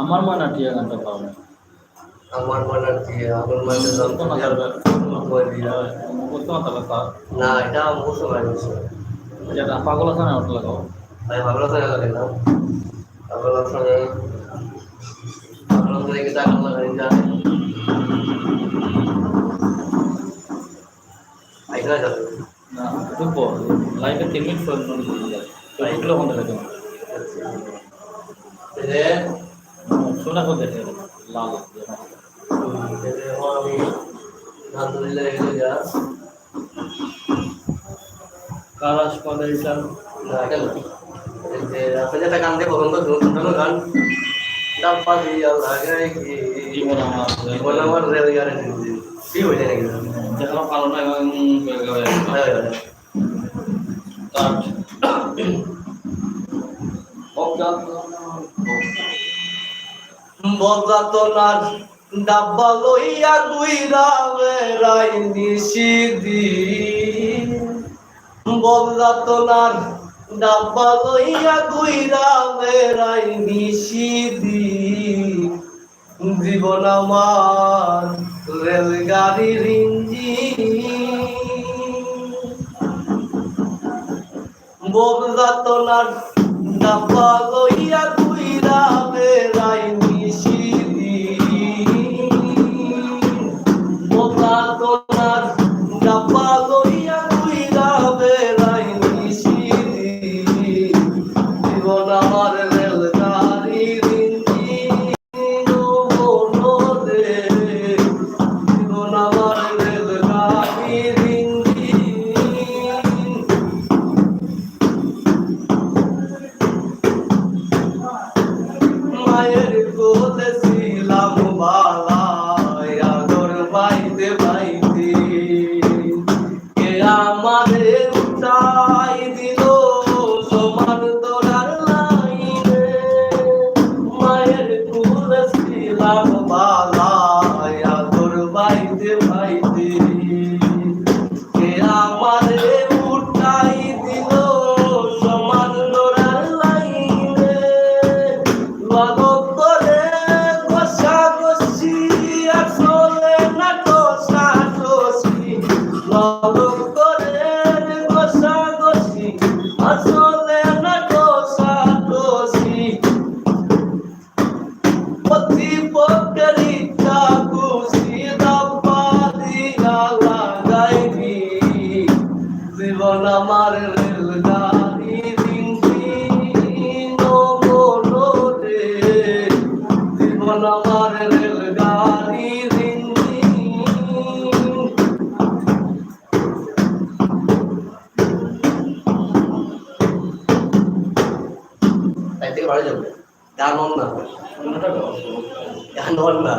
আমার মনে হয় টিয়া গানটা ভালো না। আমার মনে হচ্ছে আমার মনে স্যার না এটা মুখস্থ করে দিচ্ছে যেটা পাগল আছে না ওটা লাগাও। ভাবলাম তো লাগাই না ভাবলাম সঙ্গে মিনিট পর মনে করতে যায় তো এগুলো বন্ধ থাকে যে শোনা করতে লাল আমি আলহামদুলিল্লাহ এগুলো যা কার হাসপাতাল হিসাব না কেন এই যে আপনি যেটা গান দিয়ে পছন্দ গান ডাব্বা দিয়া লাগাই কি জীবন আমার জীবন আমার কি হয় হয়। কাঠ বজাতনার ডাব্বা লইয়া গুইরা বেড়াই নিশিদি বজাতনার ডাব্বা লইয়া গুইরা বেড়াই নিশিদি জীবন আমার রেলগাড়ির ইঞ্জিন। বজাতনার ডাব্বা লইয়া তুই রাবে নিশিদি মায়ের কোলে ছিলাম বালা আদর বাইতে বাইতে জীবন আমার রেলগাড়ি রে জীবন আমার রেলগাড়ি বাড়ি যাবে। গান না গান না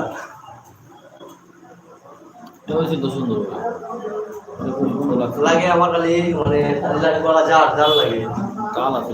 লাগে আমার খালি মানে বলা যার যার লাগে কাল আছে